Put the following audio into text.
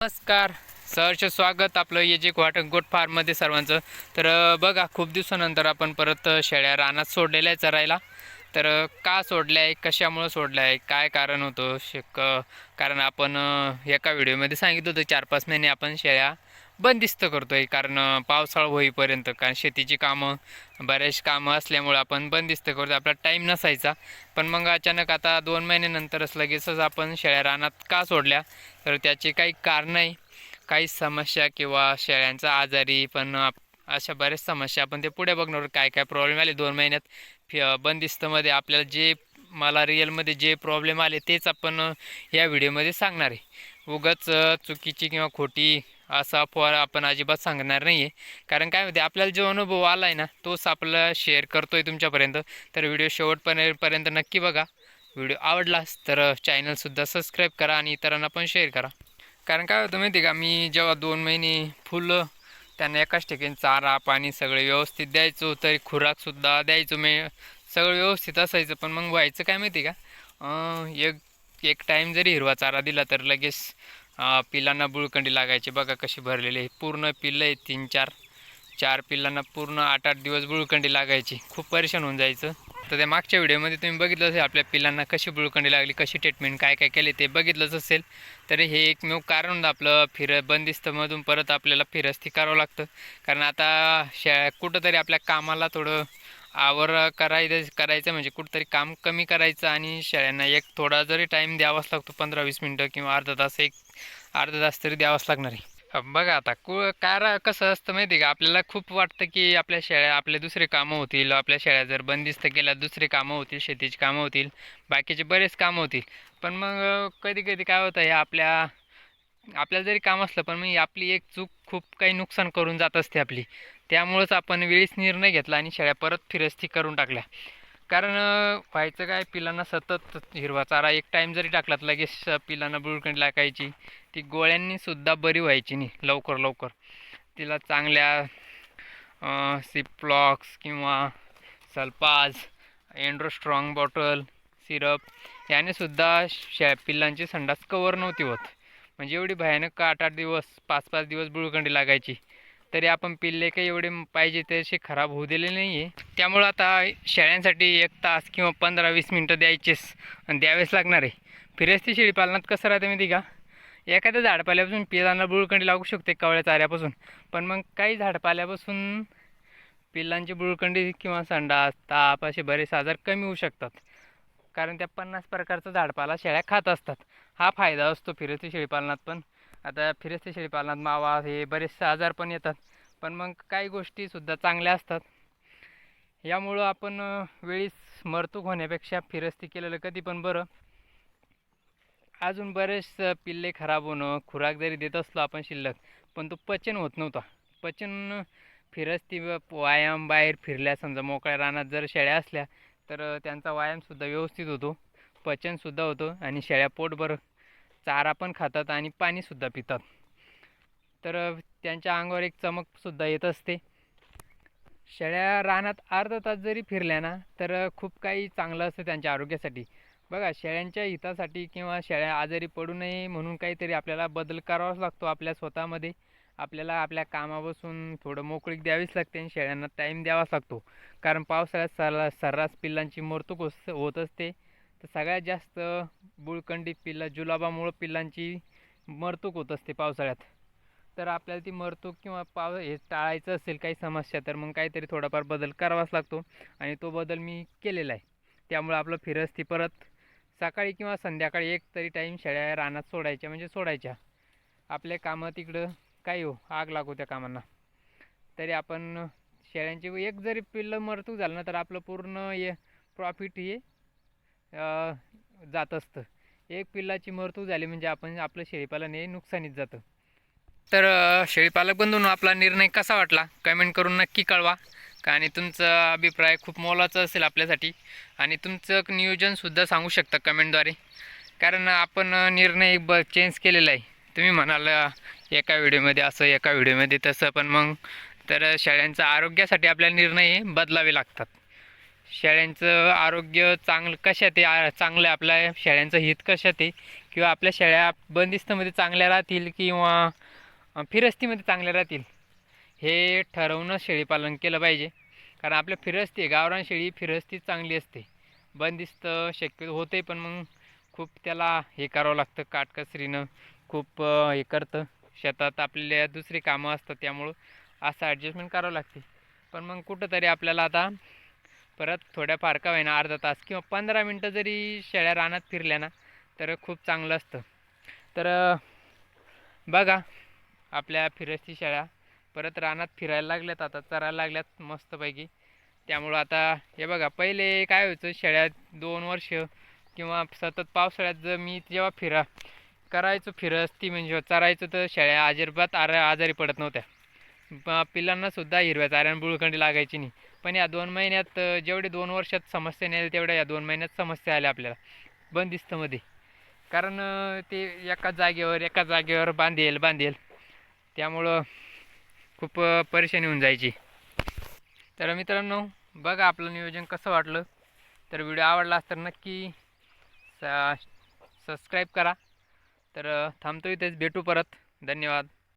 नमस्कार. सहर्ष स्वागत आपलं ये जे वाट गोट फार्ममध्ये सर्वांचं. तर बघा खूप दिवसानंतर आपण परत शेळ्या रानात सोडलेल्या आहे चरायला तर का सोडल्या आहे कशामुळं सोडलं आहे काय कारण होतं? शेक कारण आपण एका व्हिडिओमध्ये सांगितलं होतं चार पाच महिने आपण शेळ्या बंदिस्त करतो आहे कारण पावसाळा होईपर्यंत कारण शेतीची कामं बरेच कामं असल्यामुळं आपण बंदिस्त करतो आपला टाईम नसायचा. पण मग अचानक आता दोन महिन्यानंतरच लगेचच आपण शेळ्या रानात का सोडल्या? तर त्याची काही कारण आहे काही समस्या किंवा शेळ्यांचा आजारी पण आप- अशा बऱ्याच समस्या आपण ते पुढे बघणार. काय काय प्रॉब्लेम आले दोन महिन्यात? फि- बंदिस्तमध्ये आपल्याला जे मला रिअलमध्ये जे प्रॉब्लेम आले तेच आपण या व्हिडिओमध्ये सांगणार आहे. उगाच चुकीची किंवा खोटी असा अफवा आपण अजिबात सांगणार नाही आहे कारण काय होते आपल्याला जो अनुभव आला आहे ना तोच आपला शेअर करतो आहे तुमच्यापर्यंत. तर व्हिडिओ शेवटपर्यंत नक्की बघा. व्हिडिओ आवडलास तर चॅनलसुद्धा सबस्क्राईब करा आणि इतरांना पण शेअर करा. कारण काय होतं माहिती आहे का मी जेव्हा दोन महिने फुलं त्यांना एकाच ठिकाणी चारा पाणी सगळे व्यवस्थित द्यायचो तरी खुराकसुद्धा द्यायचो. मी सगळं व्यवस्थित असायचं पण मग व्हायचं काय माहिती आहे का एक एक टाईम जरी हिरवा चारा दिला तर लगेच पिलांना बुळकंडी लागायची. बघा कशी भरलेली आहे. पूर्ण पिल्लं आहे तीन चार. चार पिल्लांना पूर्ण आठ आठ दिवस बुळकंडी लागायची. खूप परेशान होऊन जायचं. तर त्या मागच्या व्हिडिओमध्ये तुम्ही बघितलं असेल आपल्या पिल्लांना कशी बुळकंडी लागली कशी ट्रीटमेंट काय काय केले ते बघितलंच असेल. तर हे एकमेव कारण होतं आपलं फिर बंदिस्तमधून परत आपल्याला फिरस्ती करावं लागतं. कारण आता शा कुठंतरी आपल्या कामाला थोडं आवर करायचं करायचं म्हणजे कुठंतरी काम कमी करायचं आणि शेळ्यांना एक थोडा जरी टाईम द्यावाच लागतो पंधरा वीस मिनटं किंवा अर्धा तास एक अर्धा तास तरी द्यावाच लागणार आहे. बघा आता कु कार कसं असतं माहिती आहे का? आपल्याला खूप वाटतं की आपल्या शेळ्या आपले दुसरे कामं होतील आपल्या शेळ्या जर बंदिस्त केल्या दुसरे कामं होतील शेतीची कामं होतील बाकीचे बरेच कामं होतील. पण मग कधी कधी काय होतं हे आपल्या आपल्याला जरी काम असलं पण मग आपली एक चूक खूप काही नुकसान करून जात असते आपली. त्यामुळंच आपण वेळीच निर्णय घेतला आणि शेळ्या परत फिरस्ती करून टाकल्या. कारण व्हायचं काय पिलांना सतत हिरवा चारा एक टाईम जरी टाकला तर लगेच पिलांना बुळकंडी लागायची. ती गोळ्यांनीसुद्धा बरी व्हायची नाही लवकर लवकर. तिला चांगल्या सिप्लॉक्स किंवा सल्पाज एन्ड्रोस्ट्रॉंग बॉटल सिरप यानेसुद्धा शे पिल्लांची संडास कवर नव्हती होत. म्हणजे एवढी भयानक आठ आठ दिवस पाच पाच दिवस बुळकंडी लागायची. तरी आपण पिल्ले काही एवढे पाहिजे तसे खराब होऊ दिले नाही आहे त्यामुळं आता शेळ्यांसाठी एक तास किंवा पंधरा वीस मिनटं द्यायचेच आणि द्यावेच लागणार आहे. फिरस्ती शेळी पालनात कसं राहतं माहिती का? एखाद्या झाडपाल्यापासून पिलांना बुळकंडी लागू शकते कवळ्या चाऱ्यापासून. पण मग काही झाडपाल्यापासून पिल्लांची बुळकंडी किंवा संडास ताप असे बरेच आजार कमी होऊ शकतात. कारण त्या पन्नास प्रकारचा झाडपाला शेळ्या खात असतात. हा फायदा असतो फिरस्ती शेळीपालनात पण. आता फिरस्ती शेळीपालनात मावा हे बरेचसे आजार पण येतात. पण मग काही गोष्टीसुद्धा चांगल्या असतात. यामुळं आपण वेळीस वेळीच मरतूक होण्यापेक्षा फिरस्ती केलेलं कधी पण बरं. अजून बरेच पिल्ले खराब होणं खुराक जरी देत असलो आपण शिल्लक पण तो पचन होत नव्हता. पचन फिरस्ती व व्यायाम बाहेर फिरल्या समजा मोकळ्या रानात जर शेळ्या असल्या तर त्यांचा व्यायामसुद्धा व्यवस्थित होतो. पचनसुद्धा होतो आणि शेळ्या पोटभर चारा पण खातात आणि पाणीसुद्धा पितात. तर त्यांच्या अंगावर एक चमकसुद्धा येत असते. शेळ्या रानात अर्धा तास जरी फिरल्या ना तर खूप काही चांगलं असतं त्यांच्या आरोग्यासाठी. बघा शेळ्यांच्या हितासाठी किंवा शेळ्या आजारी पडू नये म्हणून काहीतरी आपल्याला बदल करावाच लागतो आपल्या स्वतःमध्ये. आपल्याला आपल्या कामापासून थोडं मोकळीक द्यावीच लागते आणि शेळ्यांना टाईम द्यावाच लागतो. कारण पावसाळ्यात सर्रा सर्रास पिल्लांची मरतूक होत असते. तर सगळ्यात जास्त बुळकंडी पिल्ला जुलाबामुळं पिल्लांची मरतूक होत असते पावसाळ्यात. तर आपल्याला ती मरतूक किंवा पाव हे टाळायचं असेल काही समस्या तर मग काहीतरी थोडाफार बदल करावाच लागतो. आणि तो बदल मी केलेला आहे. त्यामुळं आपलं फिरस्ती परत सकाळी किंवा संध्याकाळी एक तरी टाईम शेळ्या रानात सोडायच्या म्हणजे सोडायच्या. आपले कामं तिकडं काही हो आग लागू त्या कामांना. तरी आपण शेळ्यांची एक जरी पिल्लं मरतूक झालं ना तर आपलं पूर्ण हे प्रॉफिट हे जात असतं. एक पिल्लाची मृत्यू झाली म्हणजे आपण आपलं शेळीपालन हे नुकसानीत जातं. तर शेळीपालक बंधून आपला निर्णय कसा वाटला? कमेंट करून नक्की कळवा. आणि तुमचा अभिप्राय खूप मोलाचा असेल आपल्यासाठी. आणि तुमचं नियोजनसुद्धा सांगू शकता कमेंटद्वारे. कारण आपण निर्णय ब चेंज केलेला आहे. तुम्ही म्हणाल एका व्हिडिओमध्ये असं एका व्हिडिओमध्ये तसं. पण मग तर शेळ्यांच्या आरोग्यासाठी आपल्याला निर्णय हे बदलावे लागतात. शेळ्यांचं आरोग्य चांगलं कशा ते आ- चांगलं आहे आपल्या शेळ्यांचं हित कशा ते? किंवा आपल्या शेळ्या बंदिस्तमध्ये चांगल्या राहतील किंवा फिरस्तीमध्ये चांगल्या राहतील? हे ठरवून शेळीपालन केलं पाहिजे. कारण आपल्या फिरस्ती गावरान शेळी फिरस्तीच चांगली असते. बंदिस्त शक्यतो होते पण मग खूप त्याला हे करावं लागतं काटकसरीनं खूप हे करतं. शेतात आपल्या दुसरी कामं असतात त्यामुळं असं ॲडजस्टमेंट करावं लागते. पण मग कुठंतरी आपल्याला आता परत थोड्याफार का होईना अर्धा तास किंवा पंधरा मिनटं जरी शेळ्या रानात फिरल्या ना तर खूप चांगलं असतं. तर बघा आपल्या फिरस्ती शेळ्या परत रानात फिरायला लागल्यात आता चरायला लागल्यात मस्तपैकी. त्यामुळं आता हे बघा पहिले काय व्हायचं शेळ्यात दोन वर्ष किंवा सतत पावसाळ्यात जर मी जेव्हा फिरा करायचो फिरस्ती म्हणजे चरायचं तर शेळ्या अजिबात आर आजारी पडत नव्हत्या. पिलांनासुद्धा हिरव्या चाऱ्यानं बुळखंडी लागायची नाही. पण या दोन महिन्यात जेवढे दोन वर्षात समस्या नाही तेवढ्या या दोन महिन्यात समस्या आल्या आपल्याला. बंदिस्तमध्ये कारण ते एका जागेवर एका जागेवर बांधेल बांधेल. त्यामुळं खूप परेशानी होऊन जायची. तर मित्रांनो बघा आपलं नियोजन कसं वाटलं. तर व्हिडिओ आवडला तर नक्की स सबस्क्राईब करा. तर थांबतो इथेच. भेटू परत. धन्यवाद.